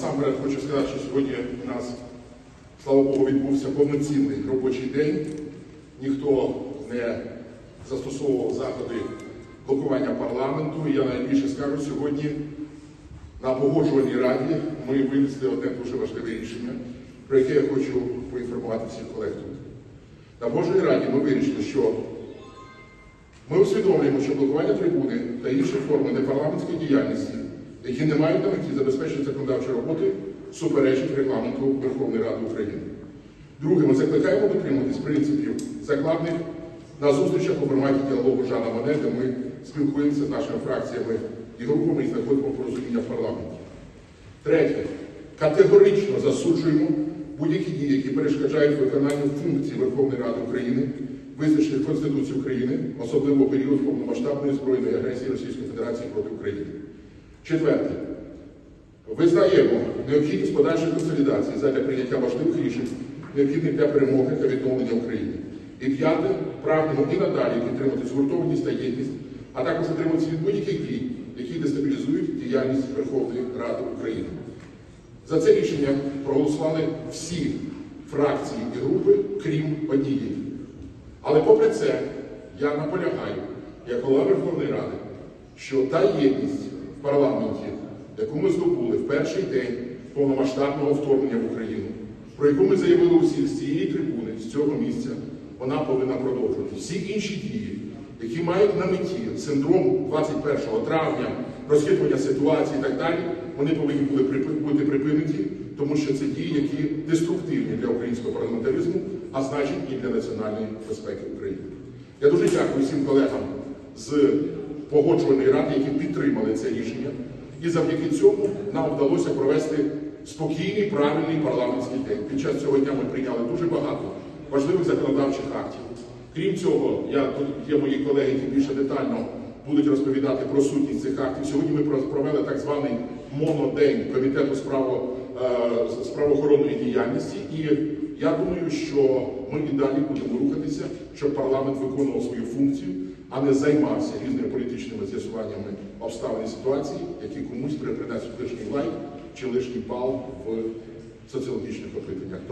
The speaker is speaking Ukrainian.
Насамперед хочу сказати, що сьогодні у нас, слава Богу, відбувся повноцінний робочий день. Ніхто не застосовував заходи блокування парламенту. І я найбільше скажу сьогодні на погоджувальній раді ми винесли одне дуже важливе рішення, про яке я хочу поінформувати всіх колег тут. На погоджувальній раді ми вирішили, що ми усвідомлюємо, що блокування трибуни та інші форми непарламентської діяльності, які не мають на меті забезпечення законодавчої роботи, суперечать регламенту Верховної Ради України. Друге, ми закликаємо дотримуватись принципів, закладених на зустрічах у форматі діалогу Жана Моне, де ми спілкуємося з нашими фракціями і групами і знаходимо порозуміння в парламенті. Третє, категорично засуджуємо будь-які дії, які перешкоджають виконанню функцій Верховної Ради України, визначених Конституцією України, особливо період повномасштабної збройної агресії Російської Федерації проти України. Четверте, визнаємо необхідність подальшої консолідації задля прийняття важливих рішень, необхідних для перемоги та відновлення України. І п'яте, прагнемо і надалі підтримати згуртованість та єдність, а також утримуватися від будь-яких дій, які дестабілізують діяльність Верховної Ради України. За це рішення проголосували всі фракції і групи, крім однієї. Але попри це, я наполягаю, як голова Верховної Ради, що та єдність парламенті, яку ми здобули в перший день повномасштабного вторгнення в Україну, про яку ми заявили усіх з цієї трибуни, з цього місця, вона повинна продовжувати. Всі інші дії, які мають на меті синдром 21 травня, розхитування ситуації і так далі, вони повинні були бути припинені, тому що це дії, які деструктивні для українського парламентаризму, а значить і для національної безпеки України. Я дуже дякую всім колегам з погоджувальної ради, які підтримали це рішення. І завдяки цьому нам вдалося провести спокійний, правильний парламентський день. Під час цього дня ми прийняли дуже багато важливих законодавчих актів. Крім цього, я тут є мої колеги, які більше детально будуть розповідати про сутність цих актів. Сьогодні ми провели так званий монодень комітету з право, е, з правоохоронної діяльності. І я думаю, що ми і далі будемо рухатися, щоб парламент виконував свою функцію, а не займався різними політичними з'ясуваннями обставин і ситуації, які комусь принесуть лишній лайк чи лишній бал в соціологічних опитуваннях.